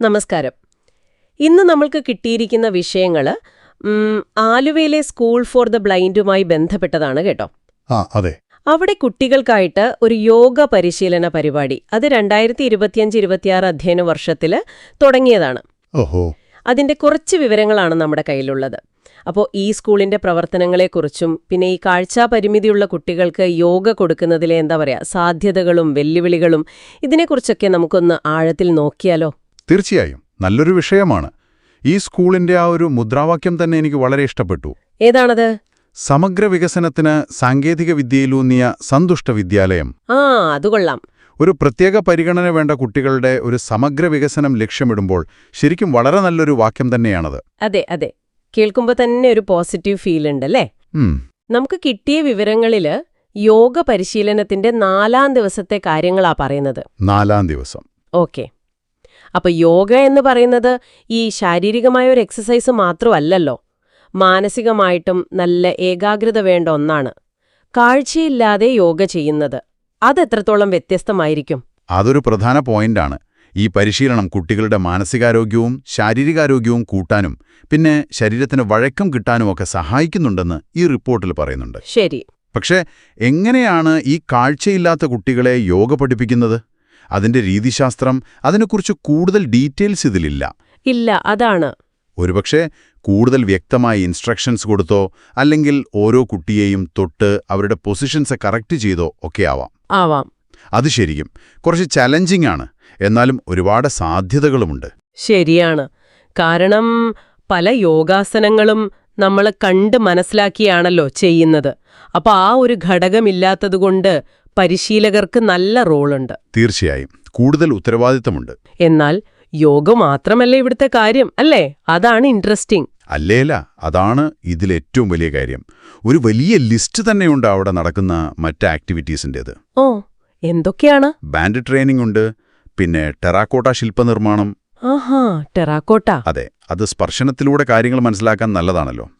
നമസ്കാരം. ഇന്ന് നമ്മൾക്ക് കിട്ടിയിരിക്കുന്ന വിഷയങ്ങൾ ആലുവയിലെ സ്കൂൾ ഫോർ ദ ബ്ലൈൻഡുമായി ബന്ധപ്പെട്ടതാണ് കേട്ടോ. അതെ. അവിടെ കുട്ടികൾക്കായിട്ട് ഒരു യോഗ പരിശീലന പരിപാടി അത് രണ്ടായിരത്തി ഇരുപത്തിയഞ്ച് ഇരുപത്തിയാറ് അധ്യയന വർഷത്തിൽ തുടങ്ങിയതാണ്. ഓഹോ. അതിന്റെ കുറച്ച് വിവരങ്ങളാണ് നമ്മുടെ കയ്യിലുള്ളത്. അപ്പോൾ ഈ സ്കൂളിന്റെ പ്രവർത്തനങ്ങളെക്കുറിച്ചും പിന്നെ ഈ കാഴ്ചാ പരിമിതിയുള്ള കുട്ടികൾക്ക് യോഗ കൊടുക്കുന്നതിലെ എന്താ പറയുക സാധ്യതകളും വെല്ലുവിളികളും ഇതിനെക്കുറിച്ചൊക്കെ നമുക്കൊന്ന് ആഴത്തിൽ നോക്കിയാലോ? തീർച്ചയായും നല്ലൊരു വിഷയമാണ്. ഈ സ്കൂളിന്റെ ആ ഒരു മുദ്രാവാക്യം തന്നെ എനിക്ക് വളരെ ഇഷ്ടപ്പെട്ടു. ഏതാണത്? സമഗ്ര വികസനത്തിന് സാങ്കേതിക വിദ്യയിലൂന്നിയ സന്തുഷ്ട വിദ്യാലയം. ആ അത് കൊള്ളാം. ഒരു പ്രത്യേക പരിഗണന വേണ്ട കുട്ടികളുടെ ഒരു സമഗ്ര വികസനം ലക്ഷ്യമിടുമ്പോൾ ശരിക്കും വളരെ നല്ലൊരു വാക്യം തന്നെയാണത്. അതെ അതെ. കേൾക്കുമ്പോൾ തന്നെ ഒരു പോസിറ്റീവ് ഫീൽ ഉണ്ടല്ലേ? നമുക്ക് കിട്ടിയ വിവരങ്ങളിൽ യോഗ പരിശീലനത്തിന്റെ നാലാം ദിവസത്തെ കാര്യങ്ങളാ പറയുന്നത്. നാലാം ദിവസം. ഓക്കെ. അപ്പൊ യോഗ എന്ന് പറയുന്നത് ഈ ശാരീരികമായ ഒരു എക്സസൈസ് മാത്രമല്ലല്ലോ. മാനസികമായിട്ടും നല്ല ഏകാഗ്രത വേണ്ട ഒന്നാണ്. കാഴ്ചയില്ലാതെ യോഗ ചെയ്യുന്നത് അതെത്രത്തോളം വ്യത്യസ്തമായിരിക്കും? അതൊരു പ്രധാന പോയിന്റാണ്. ഈ പരിശീലനം കുട്ടികളുടെ മാനസികാരോഗ്യവും ശാരീരികാരോഗ്യവും കൂട്ടാനും പിന്നെ ശരീരത്തിന് വഴക്കം കിട്ടാനും ഒക്കെ സഹായിക്കുന്നുണ്ടെന്ന് ഈ റിപ്പോർട്ടിൽ പറയുന്നുണ്ട്. ശരി. പക്ഷേ എങ്ങനെയാണ് ഈ കാഴ്ചയില്ലാത്ത കുട്ടികളെ യോഗ പഠിപ്പിക്കുന്നത്? അതിന്റെ രീതിശാസ്ത്രം അതിനെക്കുറിച്ച് കൂടുതൽ ഡീറ്റെയിൽസ് ഇതിലില്ല. ഇല്ല അതാണ്. ഒരുപക്ഷെ കൂടുതൽ വ്യക്തമായ ഇൻസ്ട്രക്ഷൻസ് കൊടുത്തോ അല്ലെങ്കിൽ ഓരോ കുട്ടിയെയും തൊട്ട് അവരുടെ പൊസിഷൻസ് കറക്റ്റ് ചെയ്തോ ഒക്കെ ആവാം. ആവാം. അത് ശരിക്കും കുറച്ച് ചലഞ്ചിങ് ആണ്. എന്നാലും ഒരുപാട് സാധ്യതകളുമുണ്ട്. ശരിയാണ്. കാരണം പല യോഗാസനങ്ങളും നമ്മൾ കണ്ട് മനസ്സിലാക്കിയാണല്ലോ ചെയ്യുന്നത്. അപ്പോൾ ആ ഒരു ഘടകമില്ലാത്തതുകൊണ്ട് പരിശീലകർക്ക് നല്ല റോളുണ്ട്. തീർച്ചയായും. കൂടുതൽ ഉത്തരവാദിത്തമുണ്ട്. എന്നാൽ യോഗ മാത്രമല്ല ഇവിടുത്തെ കാര്യം അല്ലേ? അതാണ് ഇൻട്രസ്റ്റിംഗ് അല്ലേല അതാണ് ഇതിലേറ്റവും വലിയ കാര്യം. ഒരു വലിയ ലിസ്റ്റ് തന്നെയുണ്ട് അവിടെ നടക്കുന്ന മറ്റ് ആക്ടിവിറ്റീസിന്റെത്. ഓ എന്തൊക്കെയാണ്? ബാൻഡ് ട്രെയിനിംഗ് ഉണ്ട് പിന്നെ ടെറാക്കോട്ട ശില്പനിർമ്മാണം. ആഹാ ടെറാക്കോട്ട. അതെ അത് സ്പർശനത്തിലൂടെ കാര്യങ്ങൾ മനസ്സിലാക്കാൻ നല്ലതാണല്ലോ.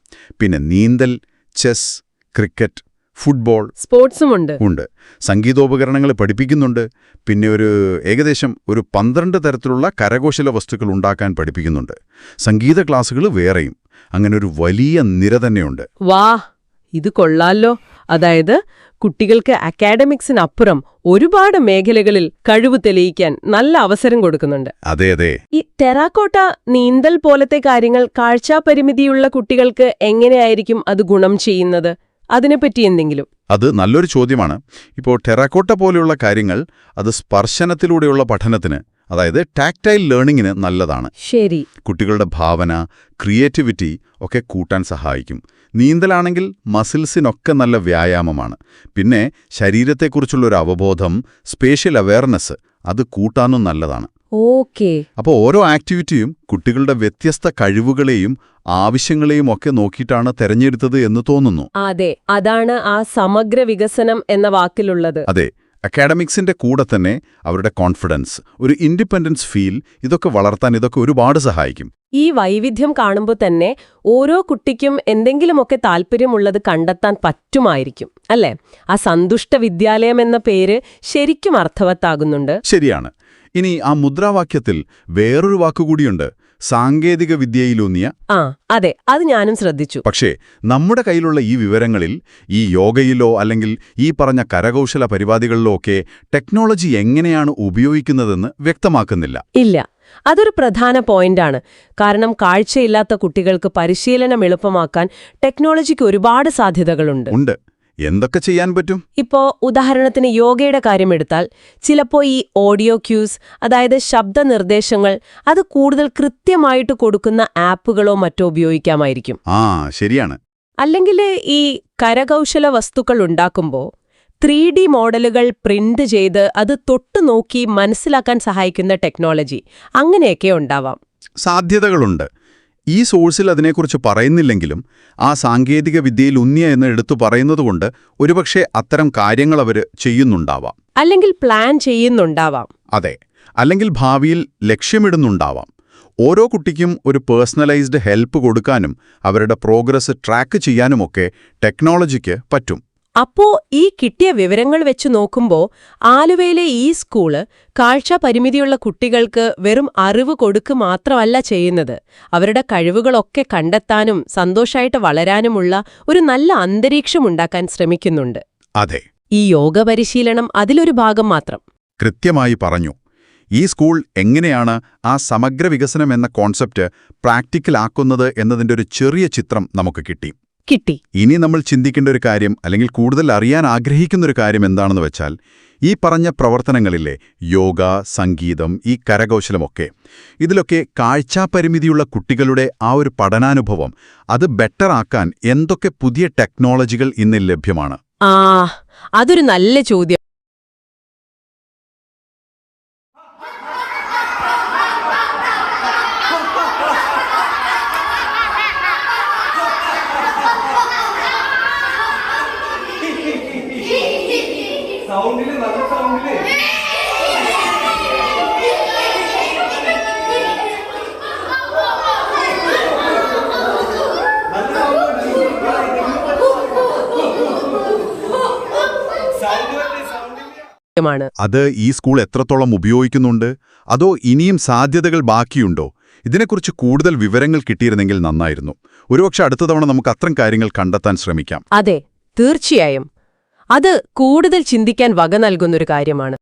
പിന്നെ നീന്തൽ ചെസ് ക്രിക്കറ്റ് ഫുട്ബോൾ സ്പോർട്സും ഉണ്ട്. ഉണ്ട് സംഗീതോപകരണങ്ങൾ പഠിപ്പിക്കുന്നുണ്ട്. പിന്നെ ഒരു ഏകദേശം ഒരു പന്ത്രണ്ട് തരത്തിലുള്ള കരകൗശല വസ്തുക്കൾ ഉണ്ടാക്കാൻ പഠിപ്പിക്കുന്നുണ്ട്. സംഗീത ക്ലാസ്സുകൾ വേറെയും. അങ്ങനെ ഒരു വലിയ നിര തന്നെയുണ്ട്. വാ ഇത് കൊള്ളാലോ. അതായത് കുട്ടികൾക്ക് അക്കാഡമിക്സിനപ്പുറം ഒരുപാട് മേഖലകളിൽ കഴിവ് തെളിയിക്കാൻ നല്ല അവസരം കൊടുക്കുന്നുണ്ട്. അതെ അതെ. ഈ ടെറാക്കോട്ട നീന്തൽ പോലത്തെ കാര്യങ്ങൾ കാഴ്ചാപരിമിതിയുള്ള കുട്ടികൾക്ക് എങ്ങനെയായിരിക്കും അത് ഗുണം ചെയ്യുന്നത്? അതിനെപ്പറ്റി എന്തെങ്കിലും? അത് നല്ലൊരു ചോദ്യമാണ്. ഇപ്പോൾ ടെറാക്കോട്ട പോലെയുള്ള കാര്യങ്ങൾ അത് സ്പർശനത്തിലൂടെയുള്ള പഠനത്തിന് അതായത് ടാക്ടൈൽ ലേണിങ്ങിന് നല്ലതാണ്. ശരി. കുട്ടികളുടെ ഭാവന ക്രിയേറ്റിവിറ്റി ഒക്കെ കൂട്ടാൻ സഹായിക്കും. നീന്തലാണെങ്കിൽ മസിൽസിനൊക്കെ നല്ല വ്യായാമമാണ്. പിന്നെ ശരീരത്തെക്കുറിച്ചുള്ളൊരു അവബോധം സ്പേഷ്യൽ അവയർനെസ് അത് കൂട്ടാനും നല്ലതാണ്. ഓക്കേ. അപ്പോൾ ഓരോ ആക്ടിവിറ്റിയും കുട്ടികളുടെ വ്യത്യസ്ത കഴിവുകളെയും ആവശ്യങ്ങളെയും ഒക്കെ നോക്കിയിട്ടാണ് തെരഞ്ഞെടുത്തത് എന്ന് തോന്നുന്നു. അതെ അതാണ് ആ സമഗ്ര വികസനം എന്ന വാക്കിലുള്ളത്. അതെ അക്കാഡമിക്സിന്റെ കൂടെ തന്നെ അവരുടെ കോൺഫിഡൻസ് ഒരു ഇൻഡിപെൻഡൻസ് ഫീൽ ഇതൊക്കെ വളർത്താൻ ഇതൊക്കെ ഒരുപാട് സഹായിക്കും. ഈ വൈവിധ്യം കാണുമ്പോൾ തന്നെ ഓരോ കുട്ടിക്കും എന്തെങ്കിലുമൊക്കെ താല്പര്യമുള്ളത് കണ്ടെത്താൻ പറ്റുമായിരിക്കും അല്ലേ? ആ സന്തുഷ്ട വിദ്യാലയം എന്ന പേര് ശരിക്കും അർത്ഥവത്താകുന്നുണ്ട്. ശരിയാണ്. ഇനി ആ മുദ്രാവാക്യത്തിൽ വേറൊരു വാക്കുകൂടിയുണ്ട് സാങ്കേതിക വിദ്യയിലൂന്നിയ ആ അതെ അത് ഞാനും ശ്രദ്ധിച്ചു. പക്ഷേ നമ്മുടെ കയ്യിലുള്ള ഈ വിവരങ്ങളിൽ ഈ യോഗയിലോ അല്ലെങ്കിൽ ഈ പറഞ്ഞ കരകൗശല പരിപാടികളിലോ ഒക്കെ ടെക്നോളജി എങ്ങനെയാണ് ഉപയോഗിക്കുന്നതെന്ന് വ്യക്തമാക്കുന്നില്ല. ഇല്ല അതൊരു പ്രധാന പോയിന്റാണ്. കാരണം കാഴ്ചയില്ലാത്ത കുട്ടികൾക്ക് പരിശീലനം എളുപ്പമാക്കാൻ ടെക്നോളജിക്ക് ഒരുപാട് സാധ്യതകളുണ്ട്. ഉണ്ട്. എന്തൊക്കെ ചെയ്യാൻ പറ്റും? ഇപ്പോ ഉദാഹരണത്തിന് യോഗയുടെ കാര്യം എടുത്താൽ ചിലപ്പോൾ ഈ ഓഡിയോ ക്യൂസ് അതായത് ശബ്ദ നിർദ്ദേശങ്ങൾ അത് കൂടുതൽ കൃത്യമായിട്ട് കൊടുക്കുന്ന ആപ്പുകളോ മറ്റോ ഉപയോഗിക്കാമായിരിക്കും. ആ ശരിയാണ്. അല്ലെങ്കിൽ ഈ കരകൗശല വസ്തുക്കൾ ഉണ്ടാക്കുമ്പോൾ ത്രീ ഡി മോഡലുകൾ പ്രിന്റ് ചെയ്ത് അത് തൊട്ടു നോക്കി മനസ്സിലാക്കാൻ സഹായിക്കുന്ന ടെക്നോളജി അങ്ങനെയൊക്കെ ഉണ്ടാവാം. സാധ്യതകളുണ്ട്. ഈ സോഴ്സിൽ അതിനെക്കുറിച്ച് പറയുന്നില്ലെങ്കിലും ആ സാങ്കേതിക വിദ്യയിൽ ഉന്നിയ എന്ന് എടുത്തു പറയുന്നതുകൊണ്ട് ഒരുപക്ഷെ അത്തരം കാര്യങ്ങൾ അവർ ചെയ്യുന്നുണ്ടാവാം. അല്ലെങ്കിൽ പ്ലാൻ ചെയ്യുന്നുണ്ടാവാം. അതെ അല്ലെങ്കിൽ ഭാവിയിൽ ലക്ഷ്യമിടുന്നുണ്ടാവാം. ഓരോ കുട്ടിക്കും ഒരു പേഴ്സണലൈസ്ഡ് ഹെൽപ്പ് കൊടുക്കാനും അവരുടെ പ്രോഗ്രസ് ട്രാക്ക് ചെയ്യാനുമൊക്കെ ടെക്നോളജിക്ക് പറ്റും. അപ്പോ ഈ കിട്ടിയ വിവരങ്ങൾ വെച്ച് നോക്കുമ്പോ ആലുവയിലെ ഈ സ്കൂൾ കാഴ്ച പരിമിതിയുള്ള കുട്ടികൾക്ക് വെറും അറിവ് കൊടുക്ക് മാത്രമല്ല ചെയ്യുന്നത്. അവരുടെ കഴിവുകളൊക്കെ കണ്ടെത്താനും സന്തോഷായിട്ട് വളരാനുമുള്ള ഒരു നല്ല അന്തരീക്ഷം ഉണ്ടാക്കാൻ ശ്രമിക്കുന്നുണ്ട്. അതെ. ഈ യോഗ പരിശീലനം അതിലൊരു ഭാഗം മാത്രം. കൃത്യമായി പറഞ്ഞു. ഈ സ്കൂൾ എങ്ങനെയാണ് ആ സമഗ്ര വികസനം എന്ന കോൺസെപ്റ്റ് പ്രാക്ടിക്കലാക്കുന്നത് എന്നതിന്റെ ഒരു ചെറിയ ചിത്രം നമുക്ക് കിട്ടി. കിട്ടി. ഇനി നമ്മൾ ചിന്തിക്കേണ്ട ഒരു കാര്യം അല്ലെങ്കിൽ കൂടുതൽ അറിയാൻ ആഗ്രഹിക്കുന്ന ഒരു കാര്യം എന്താണെന്ന് വെച്ചാൽ ഈ പറഞ്ഞ പ്രവർത്തനങ്ങളിലെ യോഗ സംഗീതം ഈ കരകൗശലമൊക്കെ ഇതിലൊക്കെ കാഴ്ചാപരിമിതിയുള്ള കുട്ടികളുടെ ആ ഒരു പഠനാനുഭവം അത് ബെറ്റർ ആക്കാൻ എന്തൊക്കെ പുതിയ ടെക്നോളജികൾ ഇന്ന് ലഭ്യമാണ്? ആ അതൊരു നല്ല ചോദ്യം. സൗണ്ടിൽ നല്ല സൗണ്ടിൽ അത് ഈ സ്കൂൾ എത്രത്തോളം ഉപയോഗിക്കുന്നുണ്ട്? അതോ ഇനിയും സാധ്യതകൾ ബാക്കിയുണ്ടോ? ഇതിനെക്കുറിച്ച് കൂടുതൽ വിവരങ്ങൾ കിട്ടിയിരുന്നെങ്കിൽ നന്നായിരുന്നു. ഒരുപക്ഷെ അടുത്ത തവണ നമുക്ക് അത്തരം കാര്യങ്ങൾ കണ്ടെത്താൻ ശ്രമിക്കാം. അതെ തീർച്ചയായും. അത് കൂടുതൽ ചിന്തിക്കാൻ വക നൽകുന്നൊരു കാര്യമാണ്.